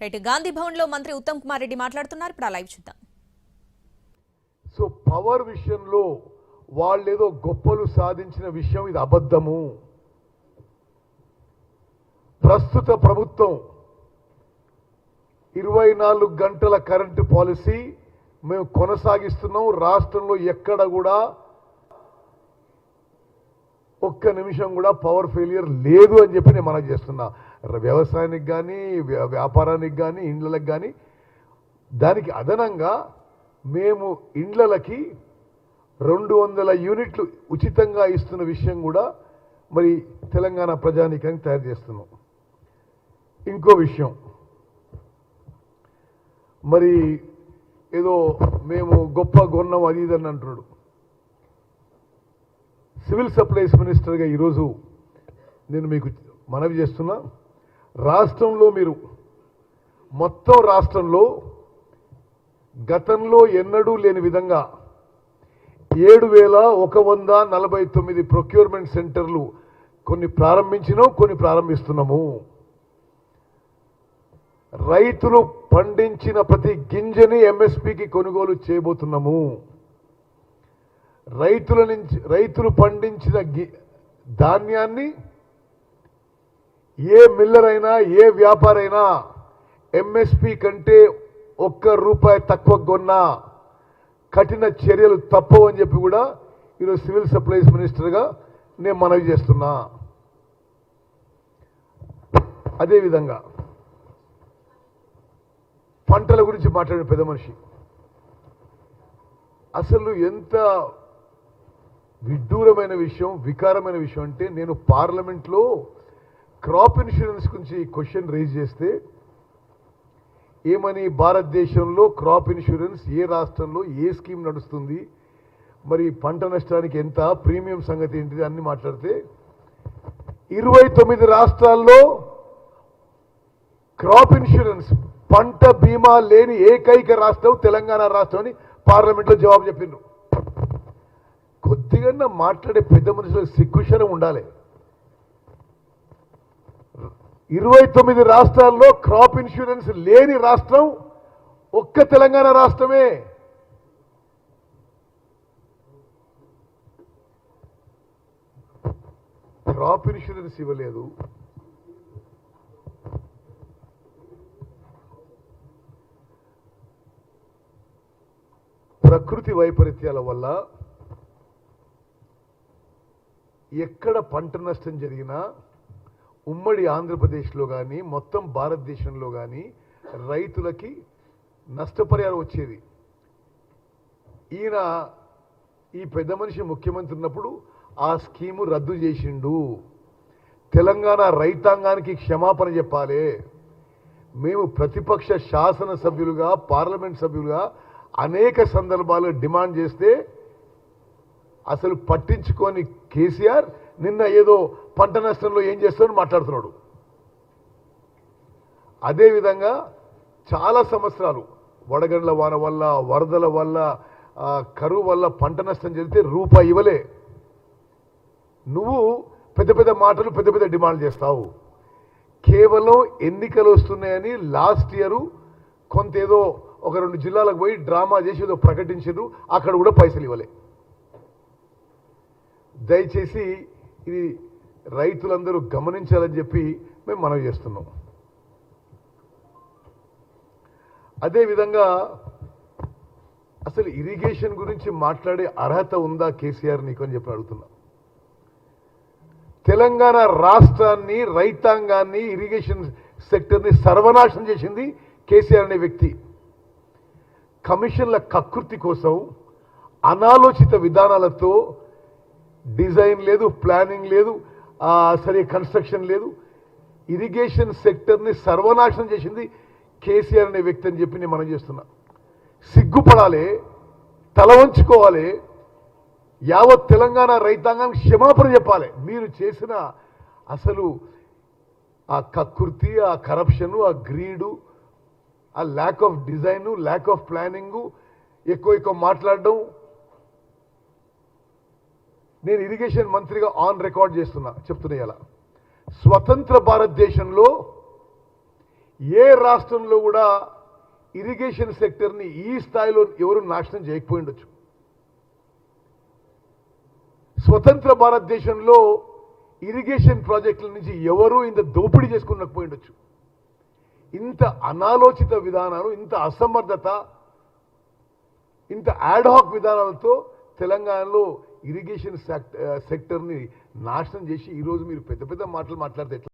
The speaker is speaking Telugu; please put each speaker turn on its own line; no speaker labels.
రైట్ గాంధీ భవన్లో మంత్రి ఉత్తమ్ కుమార్ రెడ్డి మాట్లాడుతున్నారు. ఇప్పుడు ఆ లైవ్ చూద్దాం.
సో పవర్ విషయంలో వాళ్ళు ఏదో గొప్పలు సాధించిన విషయం ఇది అబద్ధము. ప్రస్తుత ప్రభుత్వం ఇరవై నాలుగు గంటల కరెంటు పాలసీ మేము కొనసాగిస్తున్నాం. రాష్ట్రంలో ఎక్కడ కూడా ఒక్క నిమిషం కూడా పవర్ ఫెయిలియర్ లేదు అని చెప్పి నేను మనం చేస్తున్నా. వ్యవసాయానికి కానీ వ్యాపారానికి కానీ ఇండ్లకి కానీ దానికి అదనంగా మేము ఇండ్లకి రెండు వందల యూనిట్లు ఉచితంగా ఇస్తున్న విషయం కూడా మరి తెలంగాణ ప్రజానీకానికి తయారు చేస్తున్నాం. ఇంకో విషయం. మరి ఏదో మేము గొప్ప గొన్నం అది ఇది అని అంటున్నాడు. సివిల్ సప్లైస్ మినిస్టర్గా ఈరోజు నేను మీకు మనవి చేస్తున్నా. రాష్ట్రంలో మీరు మొత్తం రాష్ట్రంలో గతంలో ఎన్నడూ లేని విధంగా ఏడు వేల ఒక వంద నలభై తొమ్మిది ప్రొక్యూర్మెంట్ సెంటర్లు కొన్ని ప్రారంభించినాం కొన్ని ప్రారంభిస్తున్నాము. రైతులు పండించిన ప్రతి గింజని ఎంఎస్పికి కొనుగోలు చేయబోతున్నాము. రైతుల నుంచి రైతులు పండించిన గి- ధాన్యాన్ని ఏ మిల్లర్ అయినా ఏ వ్యాపారైనా ఎంఎస్పి కంటే ఒక్క రూపాయి తక్కువ కొన్నా కఠిన చర్యలు తప్పవు అని చెప్పి కూడా ఈరోజు సివిల్ సప్లైస్ మినిస్టర్గా నేను మనవి చేస్తున్నా. అదేవిధంగా పంటల గురించి మాట్లాడిన పెద్ద మనిషి. అసలు ఎంత విడ్డూరమైన విషయం వికారమైన విషయం అంటే నేను పార్లమెంట్లో క్రాప్ ఇన్సూరెన్స్ గురించి క్వశ్చన్ రేజ్ చేస్తే ఏమని భారతదేశంలో క్రాప్ ఇన్సూరెన్స్ ఏ రాష్ట్రంలో ఏ స్కీమ్ నడుస్తుంది మరి పంట నష్టానికి ఎంత ప్రీమియం సంగతి ఏంటిది అన్ని మాట్లాడితే ఇరవై తొమ్మిది రాష్ట్రాల్లో క్రాప్ ఇన్సూరెన్స్ పంట బీమా లేని ఏకైక రాష్ట్రం తెలంగాణ రాష్ట్రం అని పార్లమెంట్లో జవాబు చెప్పిండ్రు. కొద్దిగా మాట్లాడే పెద్ద మనుషులకు సిగ్గుశరం ఉండాలి. ఇరవై తొమ్మిది రాష్ట్రాల్లో క్రాప్ ఇన్సూరెన్స్ లేని రాష్ట్రం ఒక్క తెలంగాణ రాష్ట్రమే. క్రాప్ ఇన్సూరెన్స్ ఇవ్వలేదు. ప్రకృతి వైపరీత్యాల వల్ల ఎక్కడ పంట నష్టం జరిగినా ఉమ్మడి ఆంధ్రప్రదేశ్లో కానీ మొత్తం భారతదేశంలో కానీ రైతులకి నష్టపరిహారం వచ్చేది. ఈయన ఈ పెద్ద మనిషి ముఖ్యమంత్రి ఉన్నప్పుడు ఆ స్కీము రద్దు చేసిండు. తెలంగాణ రైతాంగానికి క్షమాపణ చెప్పాలి. మేము ప్రతిపక్ష శాసన సభ్యులుగా పార్లమెంట్ సభ్యులుగా అనేక సందర్భాలు డిమాండ్ చేస్తే అసలు పట్టించుకొని కేసీఆర్ నిన్న ఏదో పంట నష్టంలో ఏం చేస్తారని మాట్లాడుతున్నాడు. అదేవిధంగా చాలా సంవత్సరాలు వడగండ్ల వాన వల్ల వరదల వల్ల కరువు వల్ల పంట నష్టం జరిగితే రూపాయి ఇవ్వలే. నువ్వు పెద్ద పెద్ద మాటలు పెద్ద పెద్ద డిమాండ్ చేస్తావు. కేవలం ఎన్నికలు వస్తున్నాయని లాస్ట్ ఇయర్ కొంత ఏదో ఒక రెండు జిల్లాలకు పోయి డ్రామా చేసి ఏదో ప్రకటించారు అక్కడ కూడా పైసలు ఇవ్వలే. దయచేసి ఇది రైతులందరూ గమనించాలని చెప్పి మేము మనవి చేస్తున్నాం. అదేవిధంగా అసలు ఇరిగేషన్ గురించి మాట్లాడే అర్హత ఉందా కేసీఆర్ నీకు అని చెప్పి అడుగుతున్నా. తెలంగాణ రాష్ట్రాన్ని రైతాంగాన్ని ఇరిగేషన్ సెక్టర్ని సర్వనాశనం చేసింది కేసీఆర్ అనే వ్యక్తి. కమిషన్ల కకృతి కోసం అనాలోచిత విధానాలతో డిజైన్ లేదు ప్లానింగ్ లేదు సరే కన్స్ట్రక్షన్ లేదు. ఇరిగేషన్ సెక్టర్ని సర్వనాశనం చేసింది కేసీఆర్ అనే వ్యక్తి అని చెప్పి నేను మనం చేస్తున్నా. సిగ్గుపడాలి తల వంచుకోవాలి యావత్ తెలంగాణ రైతాంగానికి క్షమాపణ చెప్పాలి. మీరు చేసిన అసలు ఆ కకృతి ఆ కరప్షను ఆ గ్రీడు ఆ lack of design lack of planning ఎక్కువ ఎక్కువ మాట్లాడడం నేను ఇరిగేషన్ మంత్రిగా ఆన్ రికార్డ్ చేస్తున్నా చెప్తున్నాయి అలా స్వతంత్ర భారతదేశంలో ఏ రాష్ట్రంలో కూడా ఇరిగేషన్ సెక్టర్ని ఈ స్థాయిలో ఎవరు నాశనం చేయకపోయి ఉండొచ్చు. స్వతంత్ర భారతదేశంలో ఇరిగేషన్ ప్రాజెక్టుల నుంచి ఎవరు ఇంత దోపిడీ చేసుకున్నకపోయి ఉండొచ్చు. ఇంత అనాలోచిత విధానాలు ఇంత అసమర్థత ఇంత యాడ్హాక్ విధానాలతో తెలంగాణలో ఇరిగేషన్ సెక్టర్ని నాశనం చేసి ఈరోజు మీరు పెద్ద పెద్ద మాటలు మాట్లాడితే